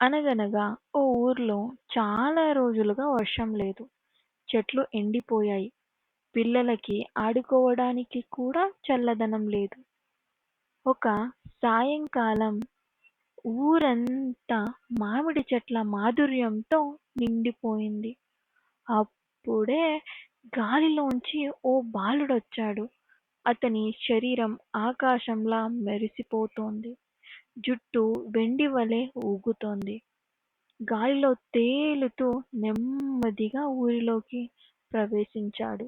అనగనగా ఓ ఊర్లో చాలా రోజులుగా వర్షం లేదు. చెట్లు ఎండిపోయాయి. పిల్లలకి ఆడుకోవడానికి కూడా చల్లదనం లేదు. ఒక సాయంకాలం ఊరంతా మామిడి చెట్ల మాధుర్యంతో నిండిపోయింది. అప్పుడే గాలిలోంచి ఓ బాలుడొచ్చాడు. అతని శరీరం ఆకాశంలా మెరిసిపోతోంది. జుట్టు వెండివలె ఊగుతోంది. గాలిలో తేలుతూ నెమ్మదిగా ఊరిలోకి ప్రవేశించాడు.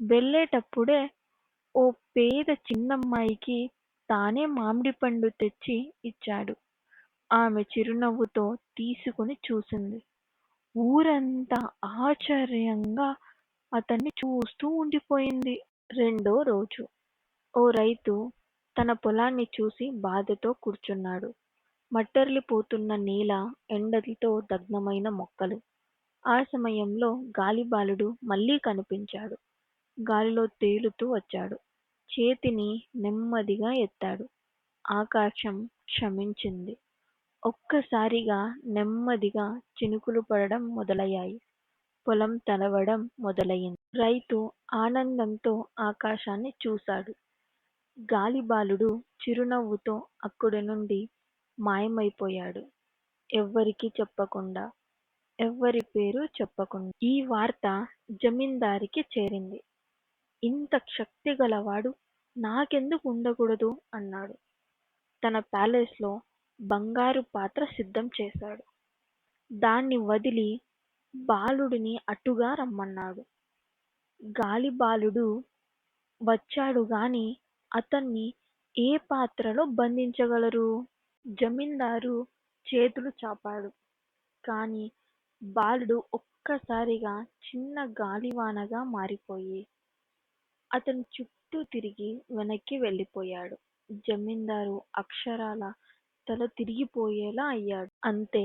వెళ్ళేటప్పుడే ఓ పేద చిన్నమ్మాయికి తానే మామిడిపండు తెచ్చి ఇచ్చాడు. ఆమె చిరునవ్వుతో తీసుకుని చూసింది. ఊరంతా ఆశ్చర్యంగా అతన్ని చూస్తూ ఉండిపోయింది. రెండో రోజు ఓ రైతు తన పొలాన్ని చూసి బాధతో కూర్చున్నాడు. మట్టర్లిపోతున్న నేల, ఎండలతో దగ్ధమైన మొక్కలు. ఆ సమయంలో గాలిబాలుడు మళ్ళీ కనిపించాడు. గాలిలో తేలుతూ వచ్చాడు. చేతిని నెమ్మదిగా ఎత్తాడు. ఆకాశం శమించింది. ఒక్కసారిగా నెమ్మదిగా చినుకులు పడడం మొదలయ్యాయి. పొలం తడవడం మొదలయింది. రైతు ఆనందంతో ఆకాశాన్ని చూశాడు. గాలిబాలుడు చిరునవ్వుతో అక్కడి నుండి మాయమైపోయాడు. ఎవ్వరికీ చెప్పకుండా. ఎవ్వరి పేరు చెప్పకుండా. ఈ వార్త జమీందారికి చేరింది. ఇంత శక్తిగలవాడు నాకెందుకు ఉండకూడదు? అన్నాడు. తన ప్యాలెస్లో బంగారు పాత్ర సిద్ధం చేశాడు. దాన్ని వదిలి బాలుడిని అటుగా రమ్మన్నాడు. గాలిబాలుడు వచ్చాడుగాని అతన్ని ఏ పాత్రలో బంధించగలరు? జమీందారు చేతులు చాపాడు. కాని బాలుడు ఒక్కసారిగా చిన్న గాలివానగా మారిపోయి అతని చుట్టూ తిరిగి వెనక్కి వెళ్ళిపోయాడు. జమీందారు అక్షరాలా తల తిరిగిపోయేలా అయ్యాడు. అంతే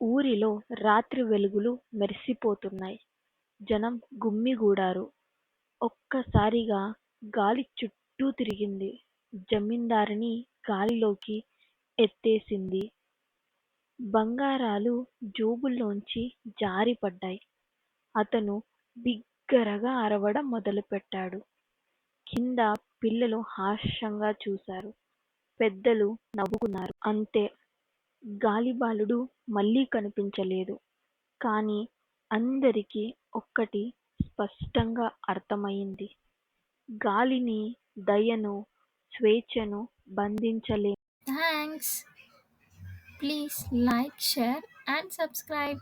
ఊరిలో రాత్రి వెలుగులు మెరిసిపోతున్నాయి. జనం గుమ్మిగూడారు ఒక్కసారిగా గాలి చుట్టూ తిరిగింది. జమీందారిని గాలిలోకి ఎత్తేసింది. బంగారాలు జేబుల్లోంచి జారిపడ్డాయి. అతను బిగ్గరగా అరవడం మొదలుపెట్టాడు. కింద పిల్లలు హాస్యంగా చూశారు. పెద్దలు నవ్వుకున్నారు. అంతే గాలిబాలుడు మళ్ళీ కనిపించలేదు. కాని అందరికీ ఒక్కటి స్పష్టంగా అర్థమైంది గాలిని దయను స్వేచ్ఛను బంధించలేము thanks please like share and subscribe